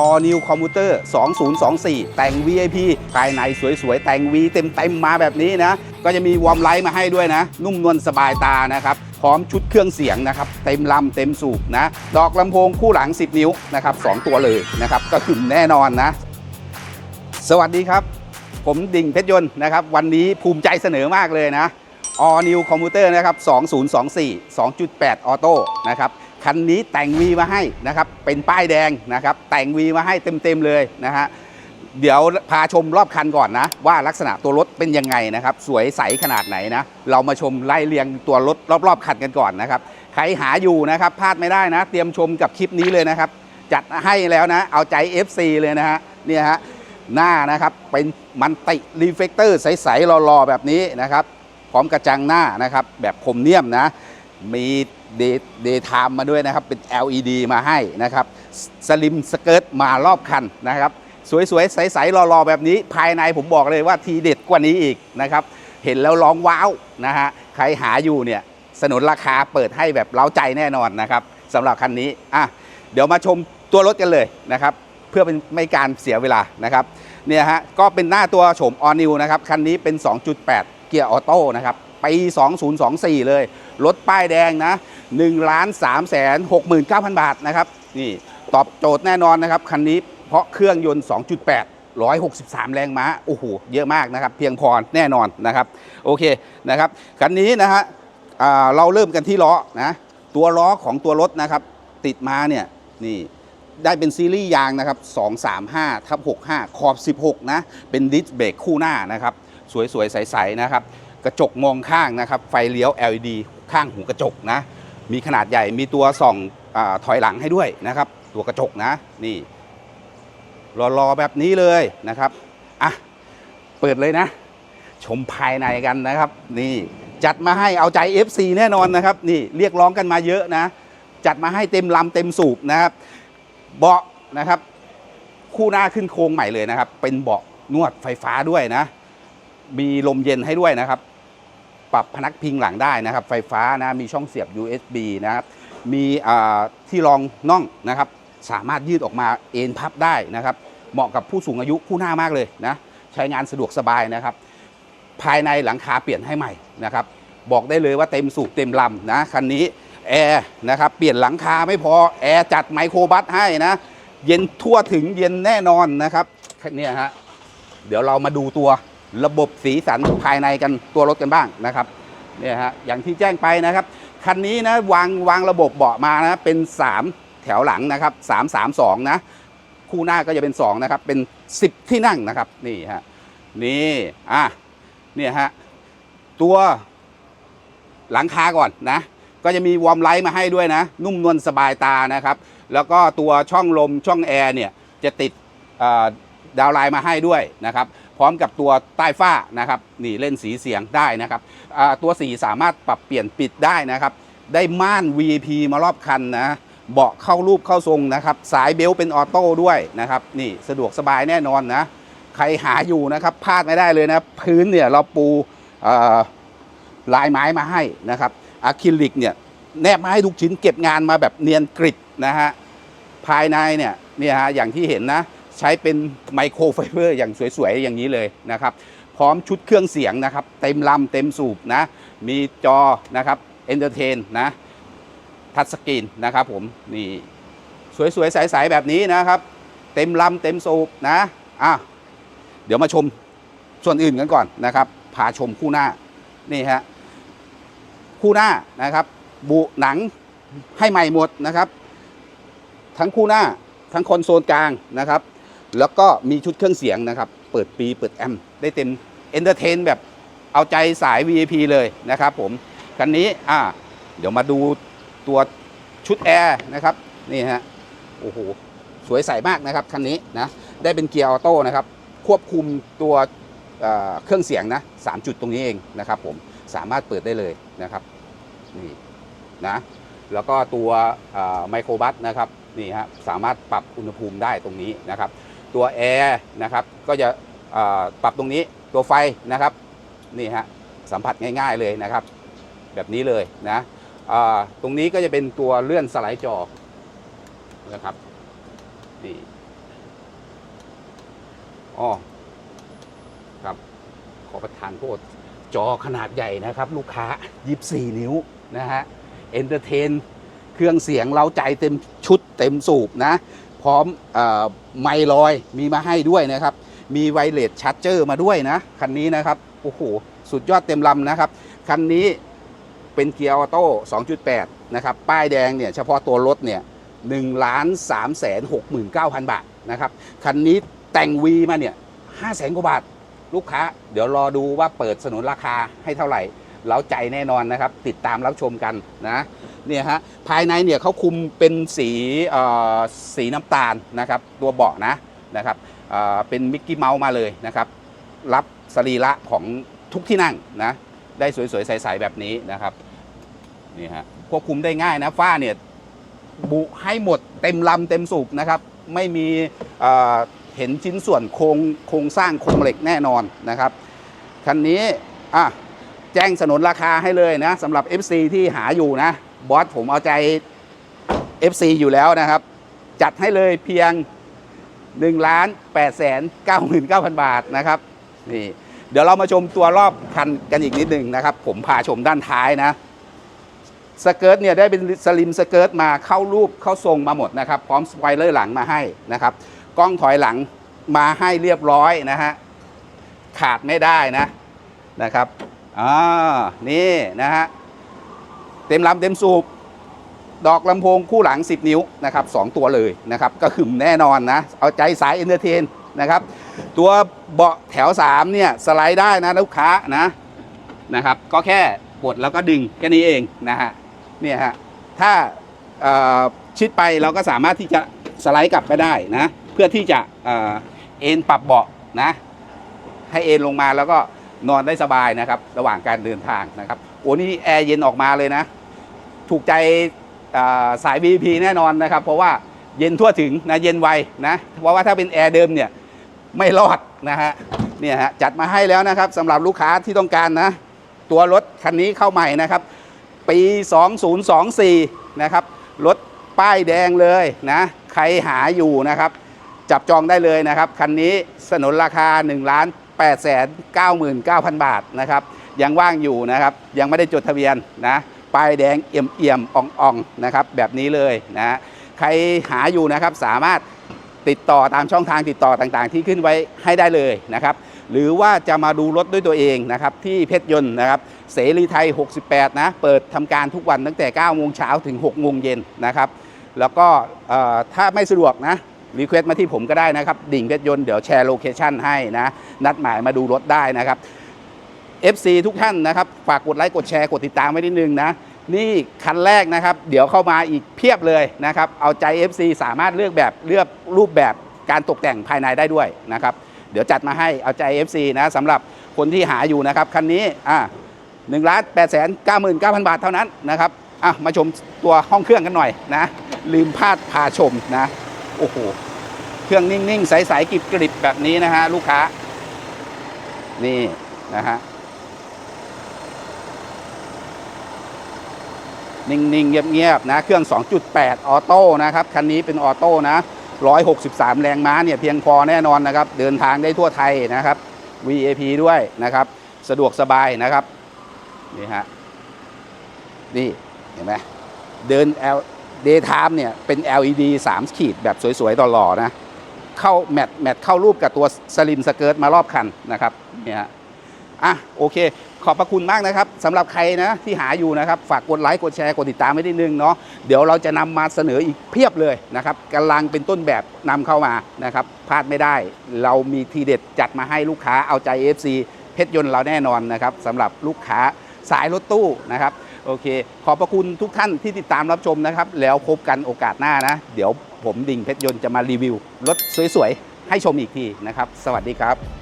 All New Commuter 2024 แต่ง VIP ภายในสวยๆ แต่ง V เต็มๆ มาแบบนี้นะ ก็จะมีวอร์มไลท์มาให้ด้วยนะ นุ่มนวลสบายตานะครับ พร้อมชุดเครื่องเสียงนะครับ เต็มลำเต็มสูบนะ ดอกลำโพงคู่หลัง 10 นิ้วนะครับสองตัวเลยนะครับ ก็ขึ้นแน่นอนนะ สวัสดีครับ ผมดิ่งเพชรยนต์นะครับ วันนี้ภูมิใจเสนอมากเลยนะ All New Commuter นะครับ 2024 2.8ออโต้นะครับ คันนี้แต่ง V มาให้นะครับ เป็นป้ายแดงนะครับ แต่ง V มาให้เต็มๆเลยนะฮะ เดี๋ยวพาชมรอบคันก่อนนะ ว่าลักษณะตัวรถเป็นยังไงนะครับ สวยใสขนาดไหนนะ เรามาชมไล่เรียงตัวรถรอบๆคันกันก่อนนะครับ ใครหาอยู่นะครับพลาดไม่ได้นะ เตรียมชมกับคลิปนี้เลยนะครับ จัดให้แล้วนะ เอาใจ FC เลยนะฮะ เนี่ยฮะ หน้านะครับเป็นมันติรีเฟกเตอร์ใสๆรอๆแบบนี้นะครับ พร้อมกระจังหน้านะครับแบบคมเนียมนะ มีเดเดย์ไทม์มาด้วยนะครับ เป็น LED มาให้นะครับ สลิมสเกิร์ตมารอบคันนะครับ สวยๆ ใสๆรอๆ แบบนี้ภายในผมบอกเลยว่าทีเด็ดกว่านี้อีกนะครับ เห็นแล้วร้องว้าวนะฮะ ใครหาอยู่เนี่ยสนุนราคาเปิดให้แบบเล้าใจแน่นอนนะครับสำหรับคันนี้อะเดี๋ยวมาชมตัวรถกันเลยนะครับ เพื่อเป็นไม่การเสียเวลานะครับเนี่ยฮะก็เป็นหน้าตัวโฉมออนิวนะครับ คันนี้เป็น 2.8 เกียร์ออโต้นะครับปี2024 เลย รถป้ายแดงนะ1ล้าน3แสน69,000 บาทนะครับ นี่ตอบโจทย์แน่นอนนะครับ คันนี้เพราะเครื่องยนต์ 2.8 163 แรงม้า โอ้โห เยอะมากนะครับ เพียงพอแน่นอนนะครับ โอเคนะครับ คันนี้นะฮะเราเริ่มกันที่ล้อนะ ตัวล้อของตัวรถนะครับ ติดมาเนี่ยนี่ได้เป็นซีรีส์ยางนะครับ 235ทับ65 ขอบ 16 นะ เป็นดิสเบรกคู่หน้านะครับ สวยๆ ใสๆนะครับ กระจกมองข้างนะครับ ไฟเลี้ยว LED ข้างหูกระจกนะ มีขนาดใหญ่ มีตัวส่องอถอยหลังให้ด้วยนะครับ ตัวกระจกนะ นี่รอๆแบบนี้เลยนะครับ อะ เปิดเลยนะ ชมภายในกันนะครับ นี่จัดมาให้เอาใจ FC แน่นอนนะครับ นี่เรียกร้องกันมาเยอะนะ จัดมาให้เต็มลำเต็มสูบนะครับ เบาะนะครับ คู่หน้าขึ้นโครงใหม่เลยนะครับ เป็นเบาะนวดไฟฟ้าด้วยนะ มีลมเย็นให้ด้วยนะครับ ปรับพนักพิงหลังได้นะครับ ไฟฟ้านะมีช่องเสียบ USB นะครับ มีที่รองน่องนะครับ สามารถยืดออกมาเอ็นพับได้นะครับ เหมาะกับผู้สูงอายุคู่หน้ามากเลยนะใช้งานสะดวกสบายนะครับ ภายในหลังคาเปลี่ยนให้ใหม่นะครับ บอกได้เลยว่าเต็มสูบเต็มลำนะคันนี้แอร์นะครับเปลี่ยนหลังคาไม่พอแอร์จัดไมโครบัสให้นะเย็นทั่วถึงเย็นแน่นอนนะครับเนี่ยฮะเดี๋ยวเรามาดูตัว ระบบสีสันภายในกันตัวรถกันบ้างนะครับเนี่ยฮะอย่างที่แจ้งไปนะครับคันนี้นะวางวางระบบเบาะมานะเป็น 3 แถวหลังนะครับ3 3 2นะคู่หน้าก็จะเป็น 2 นะครับ เป็น 10 ที่นั่งนะครับนี่ฮะนี่อะเนี่ยฮะตัวหลังคาก่อนนะ ก็จะมีวอร์มไลท์มาให้ด้วยนะ นุ่มนวลสบายตานะครับ แล้วก็ตัวช่องลมช่องแอร์เนี่ยจะติดอ่อ ดาวไลน์มาให้ด้วยนะครับ พร้อมกับตัวใต้ฝ้านะครับนี่เล่นสีเสียงได้นะครับตัวสีสามารถปรับเปลี่ยนปิดได้นะครับ ได้ม่าน VIP มารอบคันนะเบาะเข้ารูปเข้าทรงนะครับ สายเบลต์เป็นออโต้ด้วยนะครับ นี่สะดวกสบายแน่นอนนะใครหาอยู่นะครับพลาดไม่ได้เลยนะพื้นเนี่ยเราปูลายไม้มาให้นะครับอะคริลิกเนี่ยแนบมาให้ทุกชิ้นเก็บงานมาแบบเนียนกริบนะฮะภายในเนี่ยเนี่ยฮะอย่างที่เห็นนะ ใช้เป็นไมโครไฟเบอร์อย่างสวยๆ อย่างนี้เลยนะครับ พร้อมชุดเครื่องเสียงนะครับ เต็มลำเต็มสูบนะ มีจอนะครับเอนเตอร์เทนนะทัชสกรีนนะครับผมนี่สวยๆ ใสๆ แบบนี้นะครับ เต็มลำเต็มสูบนะอะเดี๋ยวมาชมส่วนอื่นกันก่อนนะครับพาชมคู่หน้านี่ฮะคู่หน้านะครับ บุหนังให้ใหม่หมดนะครับ ทั้งคู่หน้าทั้งคอนโซลกลางนะครับ แล้วก็มีชุดเครื่องเสียงนะครับ เปิดปีเปิดแอมได้เต็มเอนเตอร์เทนแบบเอาใจสาย VIP เลยนะครับผม คันนี้อ่าเดี๋ยวมาดูตัวชุดแอร์นะครับ นี่ฮะ โอ้โห สวยใสมากนะครับ คันนี้นะ ได้เป็นเกียร์ออโต้นะครับ ควบคุมตัวเเครื่องเสียงนะสามจุดตรงนี้เองนะครับผม สามารถเปิดได้เลยนะครับ นี่นะ แล้วก็ตัวไมโครบัสนะครับ นี่ฮะ สามารถปรับอุณหภูมิได้ตรงนี้นะครับ ตัวแอร์นะครับก็จะปรับตรงนี้ตัวไฟนะครับนี่ฮะสัมผัสง่ายๆเลยนะครับ แบบนี้เลยนะตรงนี้ก็จะเป็นตัวเลื่อนสไลด์จอนะครับนี่อ๋อครับขอประทานโทษจอขนาดใหญ่นะครับ ลูกค้า 24 นิ้วนะฮะเอนเตอร์เทน เครื่องเสียงเราใจเต็มชุดเต็มสูบนะ พร้อมอไมลอยมีมาให้ด้วยนะครับ มีไวเลสชาร์จเจอร์มาด้วยนะ คันนี้นะครับ โอ้โห สุดยอดเต็มลำนะครับ คันนี้เป็นเกียร์ออโต้ 2.8 นะครับ ป้ายแดงเนี่ย เฉพาะตัวรถเนี่ย1ล้าน3แสน69,000บาทนะครับ คันนี้แต่งวีมาเนี่ย5แสนกว่าบาท ลูกค้า เดี๋ยวรอดูว่าเปิดสนุนราคาให้เท่าไหร่ เราใจแน่นอนนะครับ ติดตามรับชมกันนะเนี่ยฮะภายในเนี่ยเขาคุมเป็นสีเอ่อสีน้ำตาลนะครับ ตัวเบาะนะนะครับเอ่อเป็นมิกกี้เมาส์มาเลยนะครับ รับสรีระของทุกที่นั่งนะได้สวยๆ ใส ๆ แบบนี้นะครับนี่ฮะควบคุมได้ง่ายนะฝ้าเนี่ยบุให้หมดเต็มลำเต็มสูบนะครับ ไม่มีเอ่อเห็นชิ้นส่วนโครงโครงสร้างโครงเหล็กแน่นอนนะครับคันนี้อะ แจ้งสนนราคาให้เลยนะสำหรับ FC ที่หาอยู่นะ บอสผมเอาใจ FC อยู่แล้วนะครับ จัดให้เลยเพียง1ล้าน8แสน99,000 บาทนะครับนี่เดี๋ยวเรามาชมตัวรอบคันกันอีกนิดหนึ่งนะครับ ผมพาชมด้านท้ายนะสเกิร์ตเนี่ยได้เป็นสลิมสเกิร์ตมาเข้ารูปเข้าทรงมาหมดนะครับ พร้อมสปเลอร์หลังมาให้นะครับกล้องถอยหลังมาให้เรียบร้อยนะฮะขาดไม่ได้นะนะครับ อ่านี่นะฮะเต็มลำเต็มสูบดอกลำโพงคู่หลัง 10 นิ้วนะครับสองตัวเลยนะครับก็ขึมแน่นอนนะ เอาใจสายเอนเตอร์เทนนะครับ ตัวเบาะแถว 3 เนี่ย สไลด์ได้นะลูกค้านะนะครับ ก็แค่กดแล้วก็ดึงแค่นี้เองนะฮะเนี่ยฮะถ้าชิดไปเราก็สามารถที่จะสไลด์กลับไปได้นะ เพื่อที่จะเอ่อเอนปรับเบาะนะ ให้เอ็นลงมาแล้วก็ นอนได้สบายนะครับ ระหว่างการเดินทางนะครับโอ้นี่แอร์เย็นออกมาเลยนะ ถูกใจสาย VIP แน่นอนนะครับ เพราะว่าเย็นทั่วถึงนะเย็นไวนะเพราะว่าถ้าเป็นแอร์เดิมเนี่ยไม่รอดนะฮะเนี่ยฮะจัดมาให้แล้วนะครับสำหรับลูกค้าที่ต้องการนะ ตัวรถคันนี้เข้าใหม่นะครับ ปี 2024 นะครับ รถป้ายแดงเลยนะ ใครหาอยู่นะครับ จับจองได้เลยนะครับ คันนี้สนนราคา1ล้าน 8แสน99,000 บาทนะครับยังว่างอยู่นะครับยังไม่ได้จดทะเบียนนะป้ายแดงเอี่ยมเอี่ยมๆอ่องอ่องๆนะครับแบบนี้เลยนะใครหาอยู่นะครับสามารถติดต่อตามช่องทางติดต่อต่างๆ ที่ขึ้นไว้ให้ได้เลยนะครับหรือว่าจะมาดูรถด้วยตัวเองนะครับที่เพชรยนต์นะครับเสรีไทย 68 นะ เปิดทำการทุกวันตั้งแต่ 9 โมงเช้าถึง 6 โมงเย็นนะครับ แล้วก็ถ้าไม่สะดวกนะ รีเควสมาที่ผมก็ได้นะครับ ดิ่งเพชรยนต์เดี๋ยวแชร์โลเคชันให้นะ นัดหมายมาดูรถได้นะครับ FC ทุกท่านนะครับ ฝากกดไลค์กดแชร์กดติดตามไว้นิดนึงนะ นี่คันแรกนะครับ เดี๋ยวเข้ามาอีกเพียบเลยนะครับ เอาใจ FC สามารถเลือกแบบเลือกรูปแบบการตกแต่งภายในได้ด้วยนะครับ เดี๋ยวจัดมาให้เอาใจ FC นะสำหรับคนที่หาอยู่นะครับคันนี้อ่าหนึ่งล้านแปดแสนเก้าหมื่นเก้าพันบาทเท่านั้นนะครับอะมาชมตัวห้องเครื่องกันหน่อยนะ ลืมพลาดพาชมนะ โอ้โห เครื่องนิ่งๆ ใสๆกริบๆแบบนี้นะฮะ ลูกค้า นี่นะฮะ นิ่งๆ เงียบๆ นะ เครื่อง 2.8 ออโต้นะครับ คันนี้เป็นออโต้นะ 163 แรงม้าเนี่ย เพียงพอแน่นอนนะครับ เดินทางได้ทั่วไทยนะครับ VAP ด้วยนะครับ สะดวกสบายนะครับ นี่ฮะ นี่ เห็นไหมเดิน L Daytime เนี่ยเป็น LED 3 ขีดแบบสวยๆหล่อๆนะเข้าแมทแมทเข้ารูปกับตัวสลิมสเกิร์ตมารอบคันนะครับเนี่ยฮะอะโอเค ขอบพระคุณมากนะครับสำหรับใครนะที่หาอยู่นะครับ ฝากกดไลค์กดแชร์กดติดตามไว้นิดนึงเนาะเดี๋ยวเราจะนำมาเสนออีกเพียบเลยนะครับกำลังเป็นต้นแบบนำเข้ามานะครับพลาดไม่ได้ เรามีทีเด็ดจัดมาให้ลูกค้าเอาใจ FC เพชรยนต์เราแน่นอนนะครับสำหรับลูกค้าสายรถตู้นะครับ โอเค ขอบพระคุณทุกท่านที่ติดตามรับชมนะครับ แล้วพบกันโอกาสหน้านะ เดี๋ยวผมดิ่งเพชรยนต์จะมารีวิวรถสวยๆ ให้ชมอีกทีนะครับ สวัสดีครับ